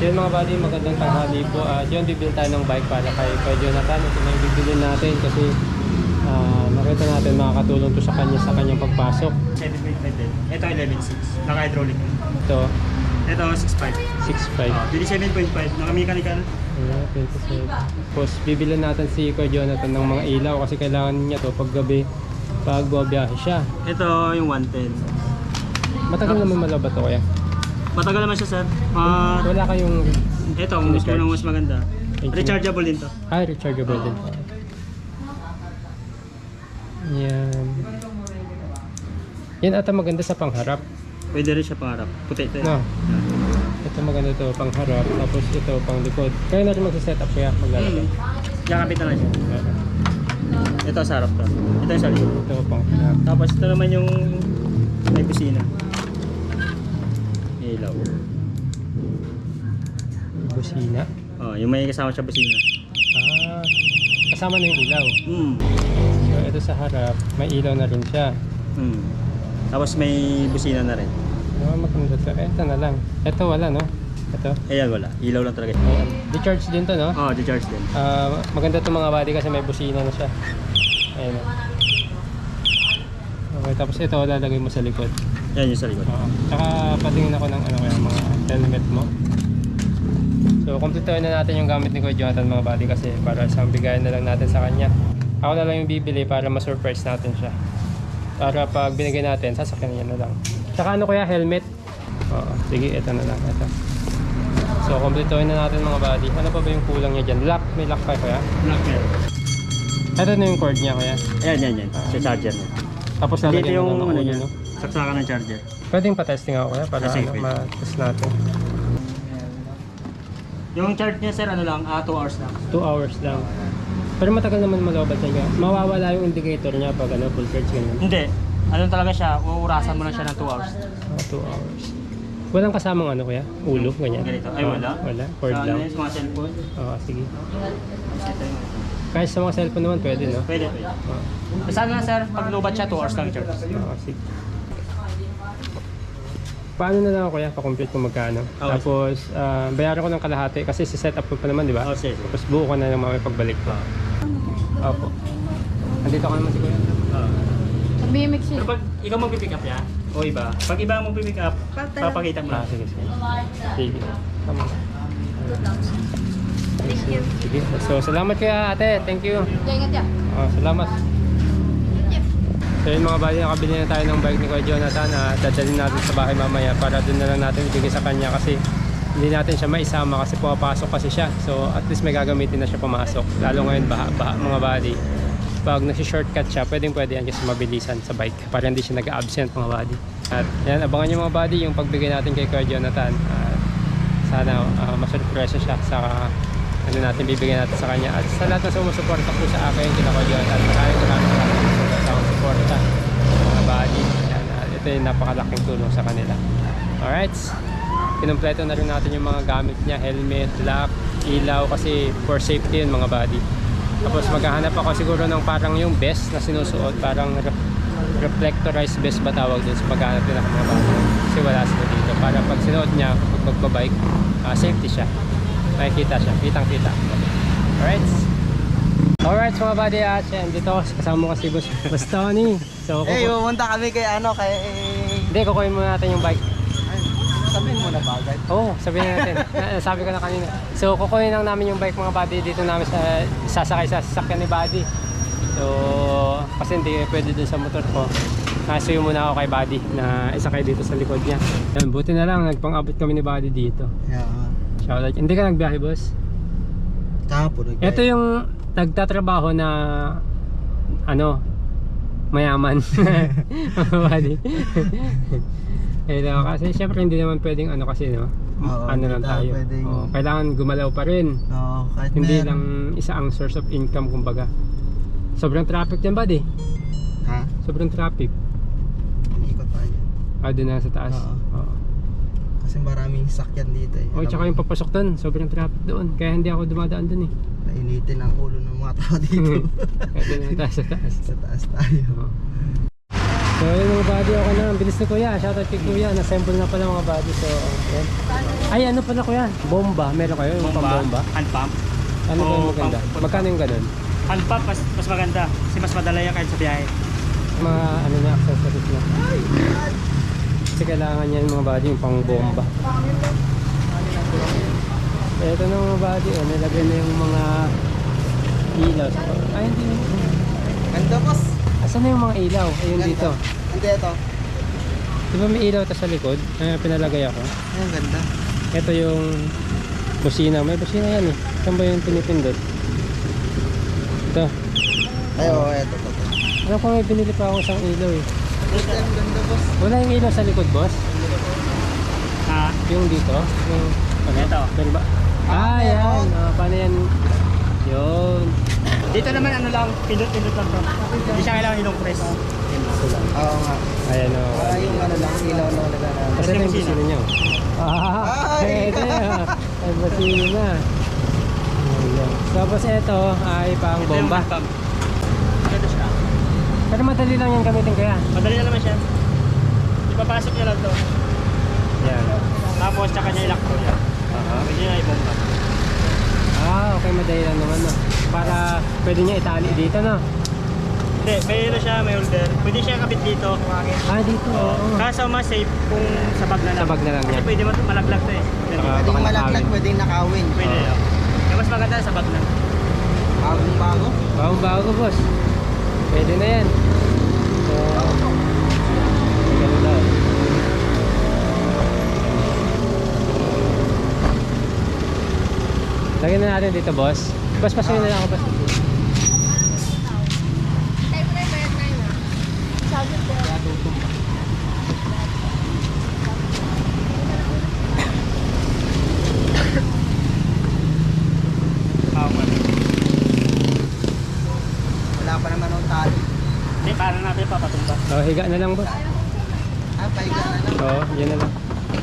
Yun mga buddy, magandang tanghali po. At yun, bibili tayo ng bike para kay, kay Jonathan. Ito na yung bibili natin kasi ah, nakita natin makakatulong to sa kanya sa kanyang pagpasok. 7.5 din. Ito 11.6. Naka-hydraulic. Ito, Ito 6.5. 6.5. Uh, Bili 7.5. Naka-mechanical. Ayan, 27. Tapos bibili natin si Kuya Jonathan ng mga ilaw kasi kailangan niya to pag gabi pag buwabiyahe siya. Ito yung 110. Matagal naman malaw ba to kaya? Matagal naman siya sir. Uh, Wala kayong ito, mas Recharge. mas maganda. Thank you. Rechargeable din to. Ah, rechargeable din. Yan. Yan ata maganda sa pangharap. Pwede rin siya pangarap. Puti ito. No. Ito maganda to pangharap. Tapos ito pang likod. Kaya na rin magsiset up kaya maglalagay. Hmm. Kakapit na lang siya. Ito sa harap to. Ito yung sa likod. Ito pang harap. Tapos ito naman yung may busina. May ilaw. Busina. Oh, yung may kasama siya busina. Ah, kasama na yung ilaw. Hmm. So ito sa harap, may ilaw na rin siya. Hmm. Tapos may busina na rin. Oh, maganda to. Eh, ito na lang. Ito wala no? Ito. Ayan wala. Ilaw lang talaga. Ayan. Di-charge din to no? Oh, di-charge din. Ah, maganda to mga body kasi may busina na siya. Ayan. Okay, tapos ito lalagay mo sa likod. Yan yung sa likod. Oo. Tsaka patingin ako ng ano kaya mga helmet mo. So, kumpletuhin na natin yung gamit ni Kuya Jonathan mga body kasi para sa bigayan na lang natin sa kanya. Ako na lang yung bibili para ma-surprise natin siya. Para pag binigay natin, sasakyan niya na lang. Tsaka ano kaya helmet? Oo, sige, ito na lang. Ito. So, kumpletuhin na natin mga body. Ano pa ba yung kulang niya dyan? Lock? May lock pa kaya? Black metal. Ito na yung cord niya kaya. Ayan, yan, yan. Sa charger niya. Tapos lalagyan mo ng ano ulo, niya. no? Saksakan ng charger. Pwedeng pa-testing ako kaya para Ah, ano, ma-test natin. Yung charge niya sir, ano lang, 2 hours lang. 2 hours lang. Pero matagal naman malobad siya. Mawawala yung indicator niya pag ano, full charge ganyan. Hindi. Ano talaga siya, uurasan mo lang siya ng 2 hours. 2 hours. Walang kasamang ano kuya? Ulo, ganyan? Ganito. Ay, Ah, wala. Wala, cord Sa, lang. ano yun, sa mga cellphone. Oo, sige. Ito yun. Kahit sa mga cellphone naman pwede, no? Pwede, pwede. Oo, Basta na sir, pag lobat siya, 2 hours lang charge. oo, sige. Paano na lang ako kuya? Pa-complete kung magkano. Okay. Tapos, ah, bayaran ko ng kalahati kasi si set up ko pa naman, di ba? Oh, sige. Tapos buo ko na lang mamaya pagbalik ko. Opo. Andito ka naman si kuya. Mimik Pero siya. pag ikaw magpipick up niya, o iba, pag iba ang magpipick up, papakita mo Ah, sige, sige. Sige. Tama. Thank you. Sige. So, salamat kaya ate. Thank you. Ingat ya. Oh, salamat. So yun mga bali, nakabili na tayo ng bike ni Kuya Jonathan na dadalhin natin sa bahay mamaya para doon na lang natin ibigay sa kanya kasi hindi natin siya maisama kasi pumapasok kasi siya. So at least may gagamitin na siya pumasok. Lalo ngayon baha, baha mga body. Pag nasi-shortcut siya, pwedeng pwede yan kasi mabilisan sa bike para hindi siya nag-absent mga body. At yan, abangan nyo mga body yung pagbigay natin kay Kuya Jonathan. At sana uh, masurpresa siya sa ano natin bibigyan natin sa kanya at sa lahat na sumusuporta po sa akin kina Kuya Jonathan maraming maraming salamat sa akong suporta mga body Yan, ah, ito yung napakalaking tulong sa kanila. Alright. Kinumpleto na rin natin yung mga gamit niya helmet, lock, ilaw kasi for safety yun mga body tapos maghahanap ako siguro ng parang yung vest na sinusuot parang re- reflectorized vest ba tawag dun so maghahanap din ako mga body kasi wala sila dito. Para pag sinuot niya pag magbabike ah, safety siya. Makikita siya. Kitang kita alright. Alright mga buddy. Yan dito. Kasama mo kasi boss Tony so kuku- pumunta kami kay ano, kay... hindi kukuhin muna natin yung bike Ay, sabihin mo na ba agad? Oo, oh, sabihin na natin. Na- Sabi ko na kanina. So, kukunin lang namin yung bike mga buddy dito namin sa sasakay sa sasakyan ni buddy. So, kasi hindi pwede dun sa motor ko. Nasuyo muna ako kay buddy na isakay dito sa likod niya. Yan, buti na lang nagpang-abot kami ni buddy dito. Yeah. Shoutout. Hindi ka nagbiyahe, boss? Kahapon. nag- Ito yung nagtatrabaho na ano, mayaman. Buddy. Ito, kasi syempre hindi naman pwedeng ano kasi no. Oo, ano lang tayo. pwedeng- Oo, kailangan gumalaw pa rin. Oo, kahit Hindi meron- lang isa ang source of income kumbaga. Sobrang traffic dyan buddy. Ha? Sobrang traffic. Ikot tayo. Ah, doon na sa taas. Oo. Oo. Kasi maraming sakyan dito eh. Oh, tsaka yung papasok doon, sobrang traffic doon. Kaya hindi ako dumadaan doon eh. Nainitin ang ulo ng mga tao dito. Doon na tayo sa taas. sa taas tayo. Oo. So yun mga buddy, okay na. Ang bilis ni Kuya. Shoutout kay Kuya. Na-assemble na pala mga buddy. So, yan. Ay, ano pala Kuya? Bomba. Meron kayo? Yung pang bomba? Hand pump. Ano ba yung maganda? Magkano yung ganun? Hand pump mas, mas maganda. Kasi mas madala yan kahit sa biyahe. Mga ano na accessories na. Kasi kailangan niya yung mga buddy yung pang bomba. Ito na mga buddy. Oh, nilagay na yung mga ilaw. Ay, hindi. Ganda boss. Asan na yung mga ilaw? Ayun Ganda. dito. Hindi ito. Di ba may ilaw ta sa likod? Ay, pinalagay ako. Ay, ang ganda. Ito yung busina. May busina yan eh. Saan ba yung pinipindot? Ito. Ay, oo, ito, ito. ito. Ano kung may binili pa akong isang ilaw eh. Ang ganda boss. Wala yung ilaw sa likod, boss? Ha? Yung dito? Yung ano? Ito. Meron ba? Ah, yan. Ah, paano yan? Yun. Dito naman ano lang, pindot-pindot lang to. Hindi siya kailangan ilong press. Oo nga. Ayan o. Para yung ano lang, ilaw lang nagana. Kasi ito yung busina. niya. oh. Ah, Ay! ito yun. Ay, busina. Ayan. Tapos ito ay pang Ito yung bomba. hand pump. Ito siya. Pero madali lang yung gamitin kaya. Madali na naman siya. Ipapasok niya lang to. Yan. Tapos tsaka niya to. Yan. Pwede niya ibomba. Ah, okay, madali lang naman no. Para pwede niya itali dito no. Hindi, may ano siya, may holder. Pwede siya kapit dito. Ah, dito. Oo. Kaso mas safe kung sa bag na lang. Sa bag na lang Kasi niya. pwede mat- malaglag to eh. Pwedeng baka malaglag, nakawin. pwedeng nakawin. Pwede Oo. yun. Kaya mas maganda sa bag na. Bagong bago. Bagong bago, boss. Pwede na yan. So, ganda. Lagyan na natin dito, boss. Boss, pasukin na lang ako, boss. Wala pa naman ang tali. Hindi, para natin papatumba. Oh, higa na lang, boss. Ah, pahiga na lang. Oo, yan na lang.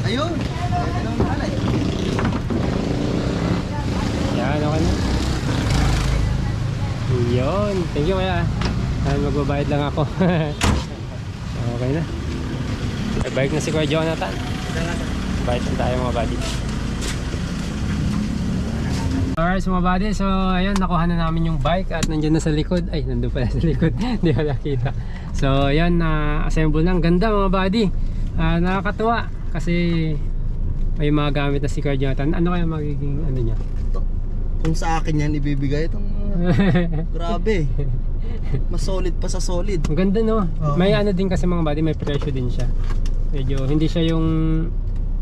Ayun! Pwede naman pala eh. Yan, okay na. Yun. Thank you, kaya. Ah, magbabayad lang ako. okay na. Bike na si Kuya Jonathan. Bayad na tayo mga buddy. Alright so mga buddy, so ayun nakuha na namin yung bike at nandiyan na sa likod. Ay, nandun pala sa likod. Hindi ko nakita. So ayan, na assemble na. Ang Ganda mga buddy. Ah, nakakatuwa kasi may mga gamit na si Kuya Jonathan. Ano kaya magiging ano niya? Kung sa akin yan ibibigay itong grabe. Mas solid pa sa solid. Ang ganda no. Oo. May ano din kasi mga buddy, may presyo din siya. Medyo hindi siya yung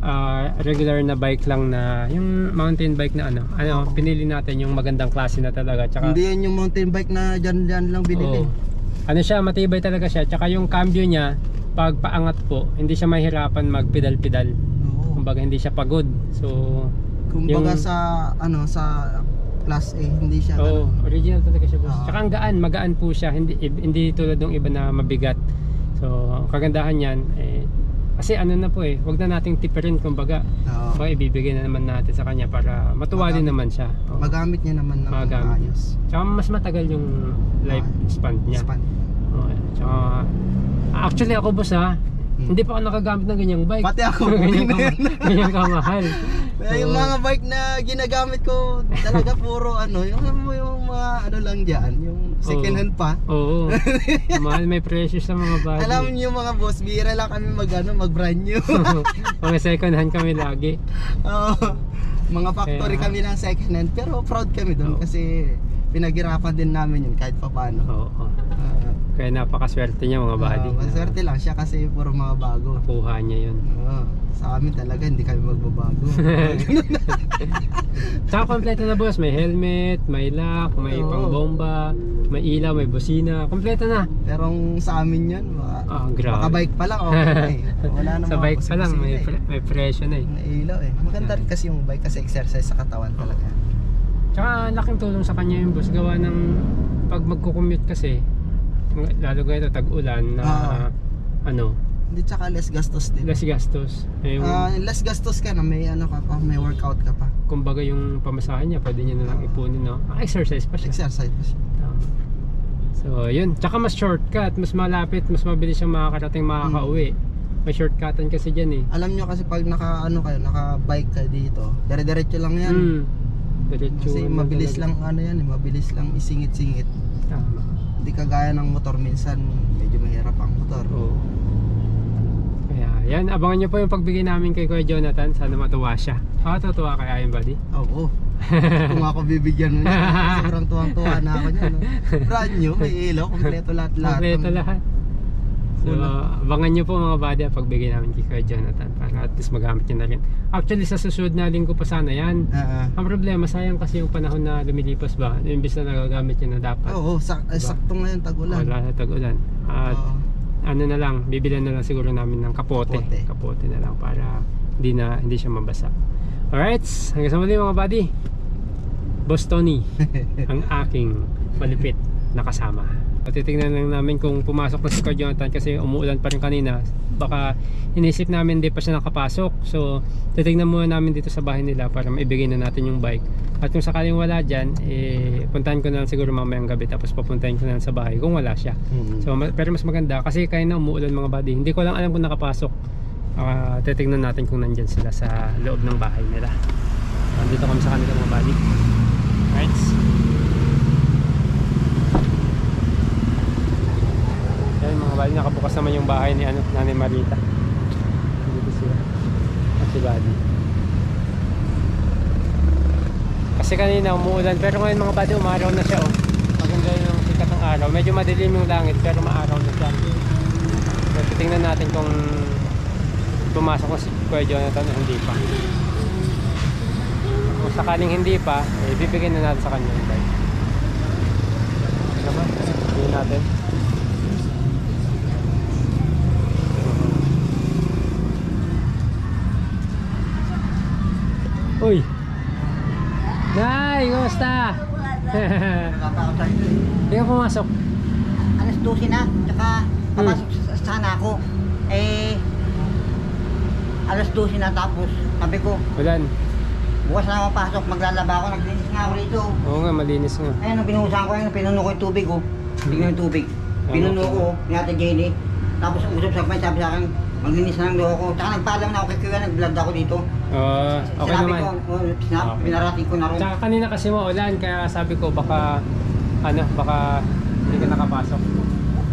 ah, regular na bike lang na yung mountain bike na ano. Ano, pinili natin yung magandang klase na talaga. Tsaka Hindi yan yung mountain bike na dyan dyan lang binili. Oo. Ano siya, matibay talaga siya. Tsaka yung cambio niya, pag paangat po, hindi siya mahirapan magpedal-pedal. Oo. Kumbaga hindi siya pagod. So, Kumbaga Yung- sa ano sa class A hindi siya oh, ano. original talaga siya boss. Oo. Tsaka ang gaan, magaan po siya. Hindi hindi tulad ng iba na mabigat. So, ang kagandahan niyan eh kasi ano na po eh, wag na nating tipirin kumbaga. Oo. Baka ibibigay na naman natin sa kanya para matuwa din Magamit. naman siya. Oo. Magamit niya naman ng Magamit. maayos. Tsaka mas matagal yung life span niya. Span. Okay. Tsaka, actually ako boss ha. Hindi pa ako nakagamit ng ganyang bike. Pati ako, ganyan, hindi na kama, ganyan kamahal. Eh, yung mga bike na ginagamit ko talaga puro ano, yung, yung mga ano lang diyan, yung second hand pa. Oo. Mahal may presyo sa mga body. Alam niyo mga boss, bira lang kami mag ano, mag brand new. mga second hand kami lagi. Oo. mga factory Kaya- kami ng second hand, pero proud kami doon Oo. kasi pinaghirapan din namin yun kahit pa paano. Oo. Ah, Kaya napakaswerte niya mga ah, maswerte lang siya kasi puro mga bago. Nakuha niya yun. Oo. sa amin talaga hindi kami magbabago. Tsaka kompleto na boss. May helmet, may lock, may Oo. pangbomba, may ilaw, may busina. Kompleto na. pero kung sa amin yun, baka, Ah, grabe. baka bike pa lang okay na eh. Wala namang Sa bike pa lang, may, busina eh. pre- may presyo na eh. May ilaw eh. Maganda rin kasi yung bike kasi exercise sa katawan talaga. Tsaka laking tulong sa kanya yung boss. Gawa ng pag magko-commute kasi, lalo ganito tag-ulan na Ah. ano, Hindi tsaka less gastos din. less gastos. Eh, yung, Ah, less gastos ka na, may ano ka pa, may workout ka pa. kumbaga yung pamasahe niya, pwede niya na lang ipunin, no? Ah, exercise pa siya. Exercise pa siya. Tama. So, yun. Tsaka mas shortcut, mas malapit, mas mabilis siyang makakarating makakauwi. May shortcutan kasi dyan eh. Alam nyo kasi pag naka ano kayo, naka bike kayo dito, dire-diretso lang yan. Hmm. Diretso Kasi mabilis talaga. lang ano yan, eh, mabilis lang isingit-singit. Tama. Hindi kagaya ng motor minsan, medyo mahirap ang motor. Oo. Kaya, yan. Abangan nyo po yung pagbigay namin kay Kuya Jonathan. Sana matuwa siya. Makatutuwa kaya yun, buddy? Oo. Kung ako bibigyan mo niya, sobrang tuwang-tuwa na ako niya. No? Brand new, may ilaw, kompleto lahat-lahat. Kompleto lahat. So, abangan nyo po mga buddy ang pagbigay namin kay Kuya Jonathan para at least magamit nyo na rin. Actually, sa susunod na linggo pa sana yan. Ah, Ang problema, sayang kasi yung panahon na lumilipas ba, imbis na nagagamit nyo na dapat. Oo, sak eh, Diba? sakto ngayon tag-ulan. Wala sa tag-ulan. At Oo. ano na lang, bibilan na lang siguro namin ng kapote. Kapote. Kapote na lang para hindi na hindi siya mabasa. Alright, hanggang sa muli mga buddy. Boss Tony, ang aking malupit na kasama. At titingnan lang namin kung pumasok na si Kuya Jonathan kasi umuulan pa rin kanina. Baka inisip namin hindi pa siya nakapasok. So, titingnan muna namin dito sa bahay nila para maibigay na natin yung bike. At kung sakaling wala dyan, eh, puntahan ko na lang siguro mamayang gabi tapos papuntahin ko na lang sa bahay kung wala siya. Mhm. So, pero mas maganda kasi kaya na umuulan mga buddy. Hindi ko lang alam kung nakapasok. Ah, titingnan natin kung nandyan sila sa loob ng bahay nila. Nandito kami sa kanila mga buddy. Buddy, nakabukas naman yung bahay ni ano, Nanay Marita. Dito sila. At si buddy. Kasi kanina umuulan pero ngayon mga buddy umaraw na siya oh. Maganda yung sikat ng araw. Medyo madilim yung langit pero maaraw na siya. So titingnan natin kung pumasok na si Kuya Jonathan hindi pa. Kung sakaling hindi pa, eh, bibigyan na natin sa kanya yung bike. Ano naman, bigyan natin. Uy! Nay, kumusta? Pumasok. alas 12 na, tsaka papasok sa- sana ako. Eh, alas 12 na tapos, sabi ko, Ulan. bukas na ako pasok, maglalaba ako, naglinis nga ako rito. Oo nga, malinis nga. Ayun, nung binuhusan ko yun, pinuno ko yung tubig, oh. Tingnan yung tubig. Pinuno ko, oh, ni Ate Jenny. Tapos usap sa kamay, sabi sa akin, maglinis na lang daw ako. Tsaka nagpaalam na ako kay Kuya, nag-vlog ako dito. Oo, okay Sinabi naman. ko, oh, sinab, Okay. pinarating ko na rin. Tsaka kanina kasi maulan, kaya sabi ko baka, ano, baka hindi ka nakapasok.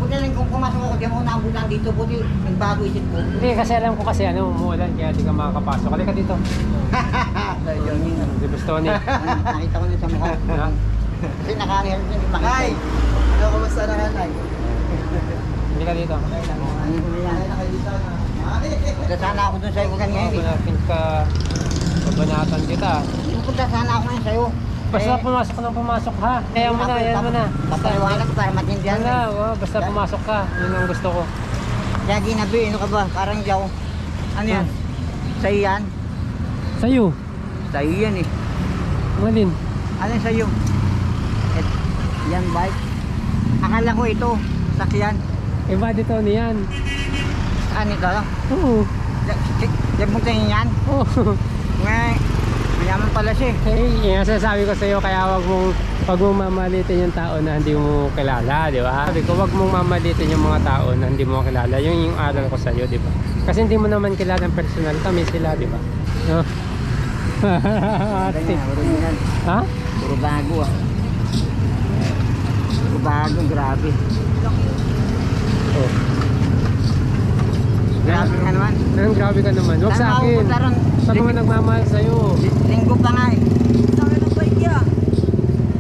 Buti lang kung pumasok ako, di ako naabutan dito, buti nagbago isip ko. Hindi, kasi alam ko kasi ano, umuulan, kaya di ka makakapasok. Halika dito. Yun. Si Bustoni. Nakita ko na sa mukha. Ha? Kasi nakahiram din yung makita. Nay! Ano kumusta na Nay? Hindi ka dito. Ano ko yan? Punta sana ako dun sa'yo kanina eh. natin ka, babanatan kita. Punta sana ako ngayon sa'yo. Basta Eh, pumasok ka nang pumasok ha. Kaya mo na, yan mo na. Papaliwanag para maintindihan Yan na, mo. oh, basta pumasok ka. Yun ang gusto ko. Kaya ginabi, ano ka ba? Parang ako. Ano yan? Sa'yo yan? Sa'yo. Sa'yo yan eh. Ang alin? Ano yung sa'yo? Et, yan bike. Akala ko ito, sakyan. Iba dito niyan. Saan ito? Oo. Diyan mo yan? Oo. Nga, mayaman pala siya eh. Eh, yung sasabi ko sa'yo, kaya wag mong, wag mong mamalitin yung tao na hindi mo kilala, di ba? Sabi ko, wag mong mamalitin yung mga tao na hindi mo kilala. Yung yung aral ko sa'yo, di ba? Kasi hindi mo naman kilala ng personal. Kami sila, di ba? No? Ate. Ha? Puro bago ah. Puro bago, grabe. Oh. Grabe ka naman. Anong grabe ka naman? Huwag Saan sa akin. Saan mo nagmamahal sa'yo? Linggo pa nga eh.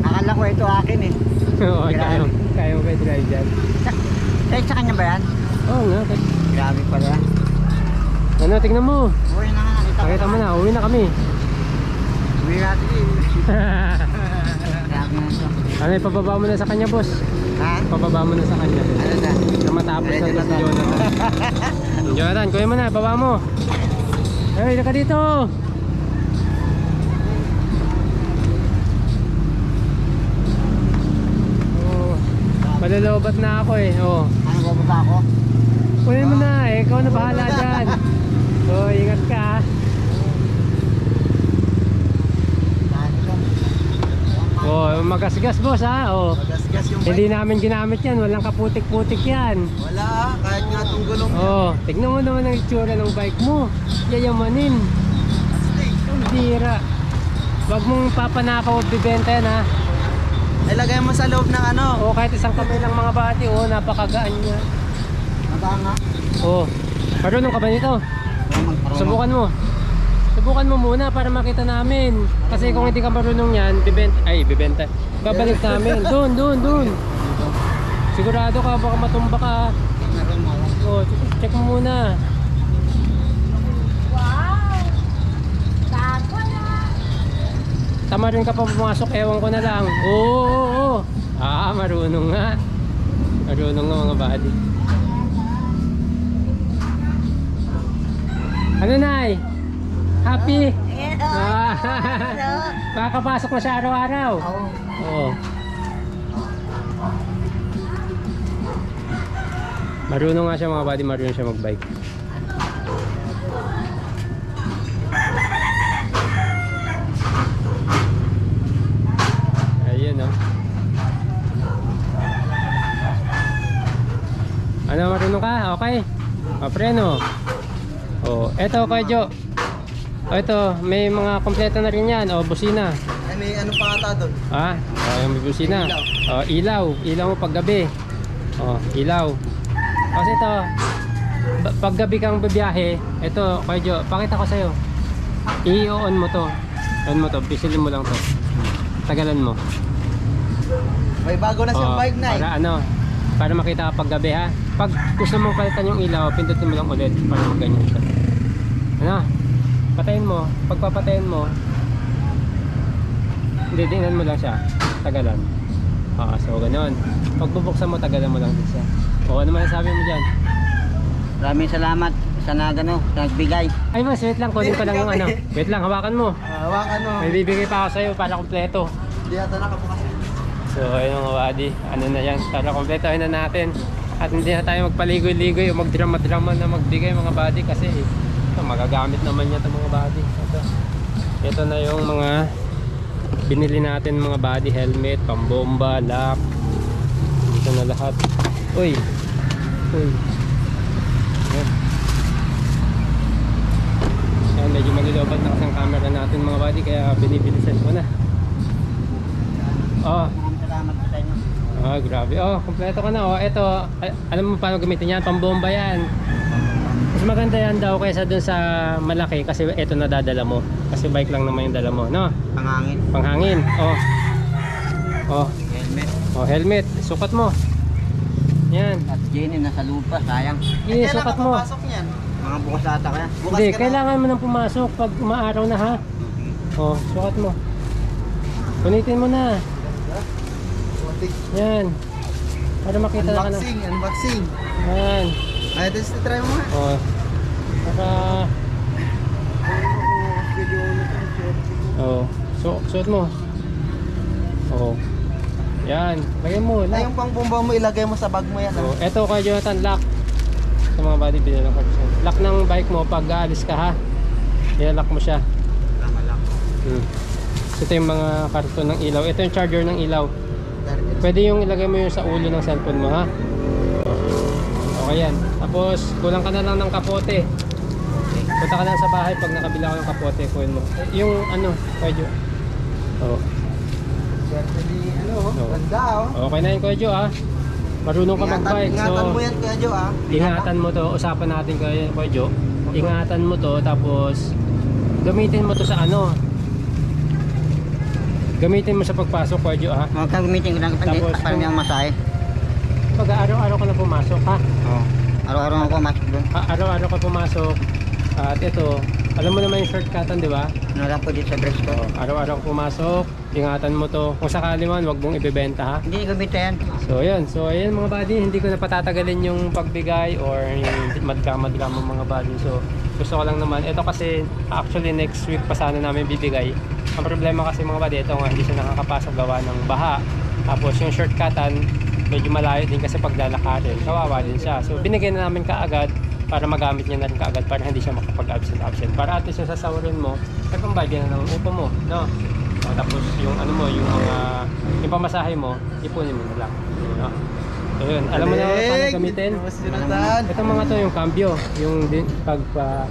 Akala ko ito akin eh. Oo, kaya, kaya mo kayo drive dyan. Sa, sa kanya ba yan? Oo nga. Grabe pala. Ano, tingnan mo. Uwi na nga, Pakita mo na, uwi na kami. Uwi natin eh. Grabe na ito. ano, ipababa mo na sa kanya, boss. Ha? Pababa mo na sa kanya. Ano na? Na matapos na Ready to na si to. Jonathan, kuya mo na, baba mo. Hey, ka dito. Oh, malalobat na ako eh. Oh. Ano bababa ako? Kunin mo na, eh. ikaw na bahala dyan. Oh, ingat ka. ah. Dahil ito. Oh, magasgas boss ha. Oh. Magasgas yung Hindi namin ginamit yan. Walang kaputik-putik yan. Wala ah, kahit nga itong gulong. Oh, tignan mo naman ang itsura ng bike mo. Yayamanin. Ang bira. Huwag mong papanakaw at bibenta yan ha. Ilagay mo sa loob ng ano. O kahit isang kamay lang mga bati, oh, napakagaan niya. Mabanga. Oh, marunong ka ba nito? Subukan mo. Subukan mo muna para makita namin. Kasi kung hindi ka marunong yan, bibenta, ay bibenta. Babalik namin. Doon, doon, doon. Sigurado ka, baka matumba ka. Oh, check mo muna. Wow! Bago na! Tama rin ka pa pumasok, ewan ko na lang. Oo, oo, oo. Ah, marunong nga. Marunong nga mga buddy. Ano nay? Happy? Ah, Makakapasok na siya araw-araw. Oo. Marunong nga siya mga buddy, marunong siya magbike. Ayun oh. Ano marunong ka? Okay. Papreno. Oh, eto kay Jo. Oh, ito, may mga kompleto na rin yan. Oh, busina. Ay, may ano pa ata doon. Ah, oh, may busina. Ilaw. Oh, ilaw. Ilaw mo paggabi. Oh, ilaw. Kasi ito, paggabi kang bibiyahe, ito, kay Jo, pakita ko sa'yo. I-on mo to. On mo to, pisilin mo lang to. Tagalan mo. May bago na siyang Oh, bike na eh. Para ano, para makita ka paggabi ha. Pag gusto mong palitan yung ilaw, pindutin mo lang ulit para magganyan siya. Ano? Patayin mo. Pagpapatayin mo, hindi, dinan mo lang siya. Tagalan. Ah, so ganun. Pag bubuksan mo, tagalan mo lang din siya. O, ano man sabi mo dyan? Maraming salamat sa nagano, sa nagbigay. Ay mas, wait lang. Kunin ko lang yung ano. Wait lang, hawakan mo. Ah, hawakan mo. May bibigay pa ako sa'yo para kompleto. Hindi ata nakabukas. So ayun mga buddy, ano na yan, para kompletuhin na natin at hindi na tayo magpaligoy-ligoy o magdrama-drama na magbigay mga buddy kasi ito, magagamit naman yan ito mga buddy ito, ito na yung mga binili natin mga body helmet, pambomba, lock ito na lahat uy, uy yan yan, medyo malilobat na kasi ang camera natin mga buddy kaya binibilisan ko na oh. Ah, grabe. Oh, kompleto ka na. Oh, eto, al- alam mo paano gamitin yan? Pambomba yan. Mas maganda yan daw kaysa dun sa malaki kasi eto na dadala mo. Kasi bike lang naman yung dala mo, no? Pangangin. Panghangin. Oh. Oh, Helmet. oh helmet. Sukat mo. Yan. At Jenny nasa lupa, sayang. Hindi, sukat mo. niyan? Mga bukas ata kaya. Bukas Hindi, ka na. kailangan mo nang pumasok pag umaaraw na ha. Oh, sukat mo. Punitin mo na. Yan. Para makita na ka na. Unboxing, unboxing. Yan. Ay, ito, try mo nga. Oh. Para Oh, so suot mo. Oh. Yan, lagyan mo. Ay, Lock. yung pang bomba mo, ilagay mo sa bag mo yan. ah. Oh, eto kay Jonathan, lock. Sa mga body binilang ko. Lock ng bike mo pag aalis ka ha. Ilalock mo siya. Tama lang. Hmm. Ito yung mga karton ng ilaw. Ito yung charger ng ilaw. Pwede yung ilagay mo yung sa ulo ng cellphone mo ha. Oh. Okay yan. Tapos kulang ka na lang ng kapote. Punta ka lang sa bahay pag nakabila ko ng kapote, kuhin mo. Eh, Yung ano, Kuya Oh. Swerte ni, ano, Oo. ganda oh. Okay na yun Kuya Jo ah. Marunong ka Ingatan, mag-bike. ingatan So, mo yan, Kuya Jo, ah. ingatan mo to. Usapan natin Kuya, Kuya Jo. Ingatan mo to tapos gamitin mo to sa ano. Gamitin mo sa pagpasok Kuya Jo ah. Mga kagamitin ko lang kapag Tapos parang kung- yung masahe. Pag araw-araw ka na pumasok ha. Oo. Araw-araw ako masok doon. A- araw-araw ka pumasok. At ito, alam mo naman yung shortcutan, di ba? Nala ko dito sa breast ko. Oo, araw-araw ka pumasok, ingatan mo to. Kung sakali man, wag mong ibebenta ha. Hindi gamitin yan. So yun, so ayun mga buddy, hindi ko na patatagalin yung pagbigay or yung madkama-drama mga buddy. So gusto ko lang naman, ito kasi actually next week pa sana namin bibigay. Ang problema kasi mga buddy, ito nga hindi siya nakakapasok gawa ng baha. Tapos yung shortcutan, medyo malayo din kasi paglalakarin. Kawawa din siya. So binigay na namin kaagad para magamit niya na rin kaagad para hindi siya makapag-absent absent. Para at least yung sasawarin mo, ay pambagyan na ng upo mo. No? O, tapos yung ano mo, yung mga yung pamasahe mo, ipunin mo na lang. No? So yun, alam mo na paano gamitin? Mas Jonathan. Ito mga to yung cambio, yung din, pag pa,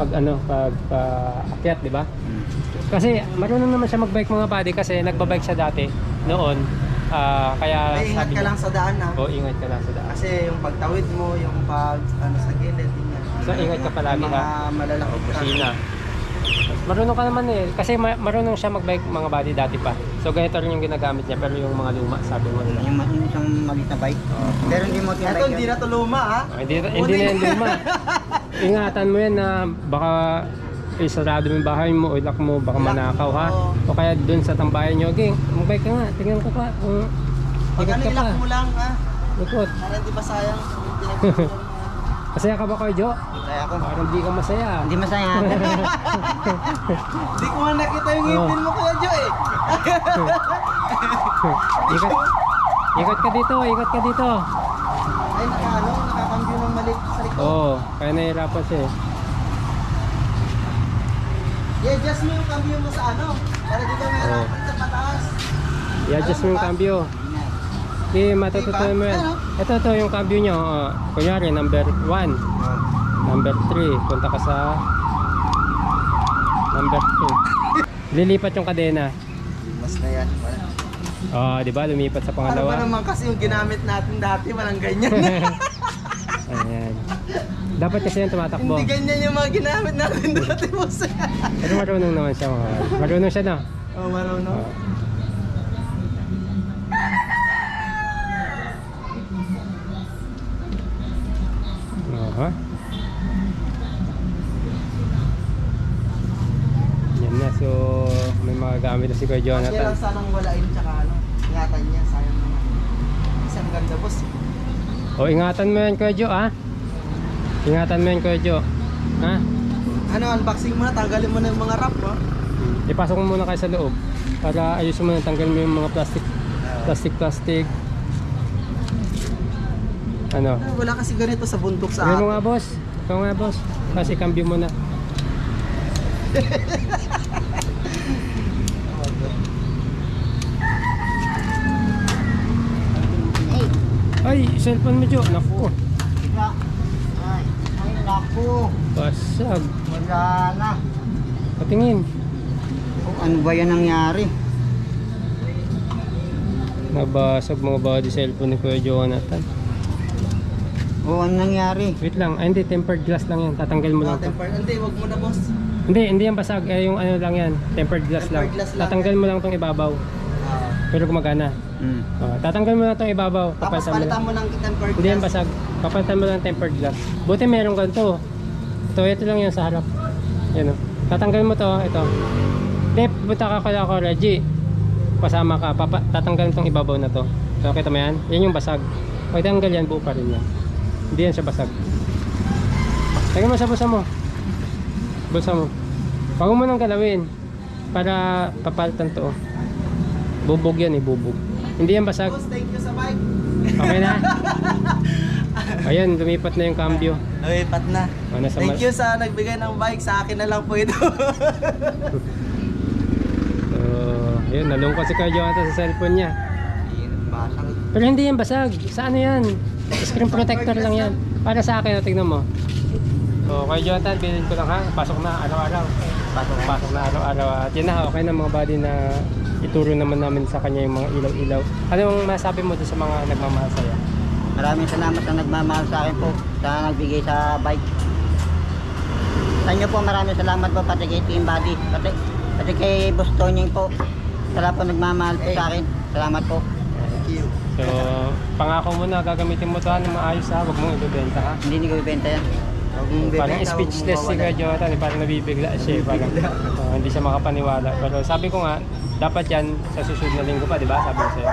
pag ano, pag pa, akyat, di ba? Kasi marunong naman siya magbike mga buddy kasi nagbabike siya dati noon. Ah, kaya Ay, ingat sabi ka lang sa daan ha. Oo, ingat ka lang sa daan. Kasi yung pagtawid mo, yung pag ano sa gilid, yun So, ingat ka palagi, Mga ha? malalaki Kusina. Marunong ka naman eh. Kasi ma- marunong siya magbike mga buddy dati pa. So ganito rin yung ginagamit niya pero yung mga luma sabi mo nila. Yung, yung isang maliit na bike. Pero hindi mo Ito, tinabike hindi na to luma ha. Oh, hindi, hindi na yan luma. Ingatan mo yan na baka isarado mo yung bahay mo ilak mo baka manakaw ha. O kaya dun sa tambayan nyo, okay, magbike ka nga. Tingnan ko pa. Kung Pag ano, ka pa. ilak mo lang ha. Ikot. Para hindi pa sayang. Masaya ka ba kayo, Jo? Kaya ako. Parang hindi ka masaya. Hindi masaya. Hindi ko nga nakita yung ngipin mo kuya Jo eh. ikot. Ikot ka dito, ikot ka dito. Ay, naka ano, nakakambyo ng mali sa likod. Oo, kaya nahihirapan siya eh. Yeah, adjust mo yung cambio mo sa ano. Para di ka mahirapan sa pataas. I-adjust mo yung cambio. Hindi, matututunan mo yan. Ito, ito yung cambio nyo. Oh, kunyari, number 1. Number 3. Punta ka sa number 2. Lilipat yung kadena. Mas na yan. Wala. Oh, di ba? Lumipat sa Ano ba pangalawa. naman kasi yung ginamit natin dati, walang ganyan. Ayan. Dapat kasi yung tumatakbo. Hindi ganyan yung mga ginamit natin dati mo sa... Pero marunong naman siya. mga. Marunong siya na. Oh, marunong. Oh. Aha. Yan na. So, may mga gamit na si Kuya Kaya lang Jonathan. sanang walain tsaka ano. Ingatan niya, sayang naman. Isang ganda boss. O, ingatan mo yan Kuya Jo, ha? Ingatan mo yan Kuya Jo. Ha? Ano, unboxing mo na, tanggalin mo na yung mga wrap, no? Ipasok mo muna kayo sa loob para ayusin mo na tanggalin mo yung mga plastic plastic plastic. Ano? Ah, Wala kasi ganito sa bundok sa Gawin mo nga boss. Ikaw nga boss. Kasi cambio mo na. Ay cellphone mo Jo. Naku. Ay, naku. basag Wala na. patingin Oh, ano ba yan nangyari? nabasag mga body cellphone ni Kuya Jonathan O, ano nangyari? wait lang ay hindi tempered glass lang yan tatanggal mo lang to Tempered. Hindi, wag mo na boss. Hindi, hindi yan basag. Eh, yung ano lang yan. Tempered glass lang. Tempered glass lang. Tatanggal mo lang tong ibabaw. Ah. Pero gumagana. Hmm. Oh, tatanggal mo lang tong ibabaw. Tapos Papalitan mo palitan lang. mo ng tempered Hindi yan glass. basag. Papalitan mo lang tempered glass. Buti meron ganito. Ito, ito lang yan sa harap. Yan o. Tatanggal mo to. Ito. Hindi, punta ka kala ko, Reggie. Pasama ka. Papa, tatanggal tong ibabaw na to. So, kita mo yan? Yan yung basag. Pag tanggal yan, buo pa rin yan. Hindi yan siya basag. Lagyan mo sa bulsa mo. Bulsa mo. Huwag mo nang galawin. Para papalitan to. Bubog yan eh, bubog. Hindi yan basag. Boss, thank you sa bike. Okay na? Ayun, lumipat na yung cambio. Lumipat na. O, nasa Thank you sa nagbigay ng bike. Sa akin na lang po ito. So, ayun, nalungkot si Kuya Jonathan sa cellphone niya. Basang. Pero hindi yan basag. Sa ano yan? Screen protector lang yan. Para sa akin, o, tignan mo. So, Kuya Jonathan, bilhin ko lang ha. Pasok na araw-araw. Pasok, pasok na araw-araw. At yun na, okay na mga buddy na ituro naman namin sa kanya yung mga ilaw-ilaw. Anong masabi mo sa mga nagmamahal sa'yo? Maraming salamat sa nagmamahal sa akin po. Sa nagbigay sa bike. Sa inyo po maraming salamat po pati kay Team Buddy. Pati, pati kay Boss Tonying po. Salamat po nagmamahal po sa akin. Salamat po. Thank you. So, pangako mo na gagamitin mo to ng maayos ha. Huwag mong ibibenta ha. Hindi ni ko ibenta yan. Mong Parang speechless si. Kuya Jonathan, eh, parang nabibigla siya, eh, parang oh, hindi siya makapaniwala. Pero sabi ko nga, dapat yan sa susunod na linggo pa, di ba? Sabi ko sa'yo.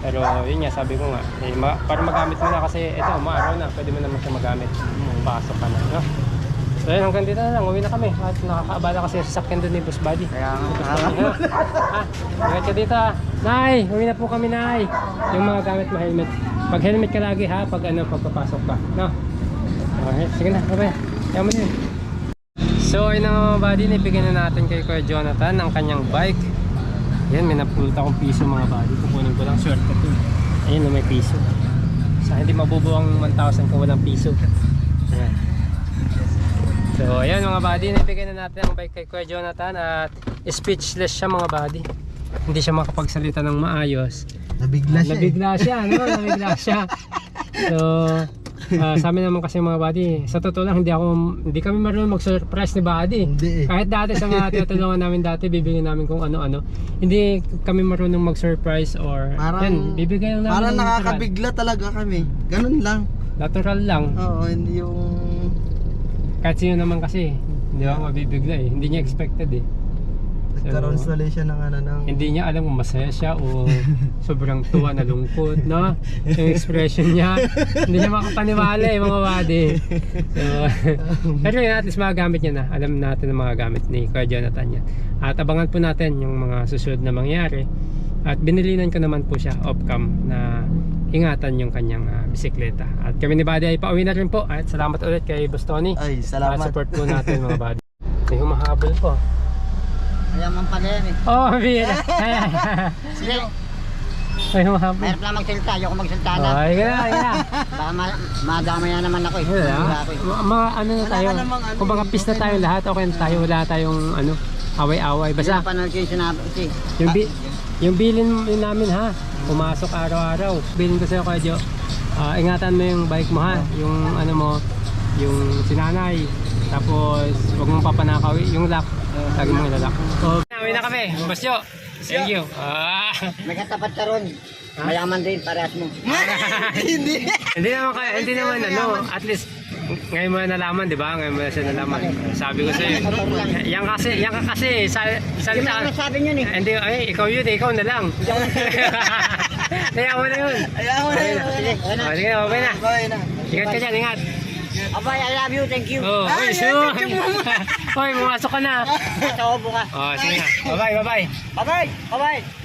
Pero yun nga, sabi ko nga, eh, ma- para magamit mo na kasi ito, maaraw na, pwede mo naman siya magamit. Pasok ka na, no? So yun, hanggang dito na lang, uwi na kami. At nakakaabala kasi yung sasakyan doon ni Boss Buddy. Kaya nga, Boss salamat Buddy, ha? Ah, ingat ka dito ha. Nay, uwi na po kami, Nay. Yung mga gamit mo, helmet. Pag helmet ka lagi ha, pag ano, pagpapasok ka, no? Okay, sige na, bye-bye. Na yun. So ayun na mga buddy, nabigyan na natin kay Kuya Jonathan ang kanyang bike. Yan, may napulot akong piso mga buddy. Kukunin ko lang shortcut yun. Ayun, may piso. Sa hindi mabubuwang 1,000 kung walang piso. Ayan. So, ayan mga buddy, nabigay na natin ang bike kay Kuya Jonathan at speechless siya mga buddy. Hindi siya makapagsalita ng maayos. Nabigla siya eh. Nabigla siya, no? Nabigla siya. So, ah, sa amin naman kasi mga buddy, sa totoo lang, hindi ako, hindi kami marunong mag-surprise ni buddy. Hindi eh. Kahit dati sa mga tinutulungan namin dati, bibigyan namin kung ano-ano. Hindi kami marunong mag-surprise or, Parang- yan, bibigyan lang namin Parang ng natural. nakakabigla talaga kami. Ganun lang. Natural lang. Oo, hindi yung... Kahit sino naman kasi, hindi ako mabibigla eh. Hindi niya expected eh. Nagkaroon tuloy siya ng ano ng... Hindi niya alam kung masaya siya o sobrang tuwa na lungkot, no? Yung expression niya, hindi niya makapaniwala eh, mga buddy. So, pero yun, at least magagamit niya na. Alam natin ang mga gamit ni Kuya Jonathan yan. At abangan po natin yung mga susunod na mangyari. At binilinan ko naman po siya off-cam na ingatan yung kanyang ah, bisikleta. At kami ni Buddy ay pauwi na rin po. At salamat ulit kay Bostoni. Ay, Salamat. salamat. support po natin mga Buddy. Ay, humahabol po. Ayaw man pala yan eh. Oh, bira. Sige, ay, humahabol. mahirap lang magsalita. Ayoko magsalita na. Ay, gana, ay, gana. Baka ma madama yan naman ako eh. Wala. Wala ako eh. Mga ano na tayo. namang ano, Kung baka eh, peace na tayo lahat, okay na tayo. Wala tayong ano, away-away. Basta, Pinapanood ko yung sinabi ko eh. yung, bi yung bilin namin ha, pumasok araw-araw. Bilin ko sa'yo, Kuya Jo. Ah, ingatan mo yung bike mo ha. Yung ano mo, yung sinanay. Tapos, huwag mong papanakaw yung lock. Lagi mong ilalak. Oh, Uwi na kami. Boss Jo. Thank you. Ah. May katapat ka ron. Mayaman din, parehas mo. Hindi. hindi naman kaya, hindi naman ano, at least ngayon mo na nalaman, di ba? Ngayon mo na siya nalaman. Sabi ko sa'yo, yan kasi, yan ka kasi, sa, Hindi mo salita. nasabi yun eh. Hindi, ay, ikaw yun, eh, ikaw na lang. Kaya mo na yun. Ayaw mo na yun. Sige, okay okay. Okay na. Ingat ka dyan, ingat. Abay, I love you, thank you. Oh, uy, sure. Hoy, pumasok ka na. Sa obo ka. Oh, sige na. Bye-bye, bye-bye. Bye-bye! Bye-bye!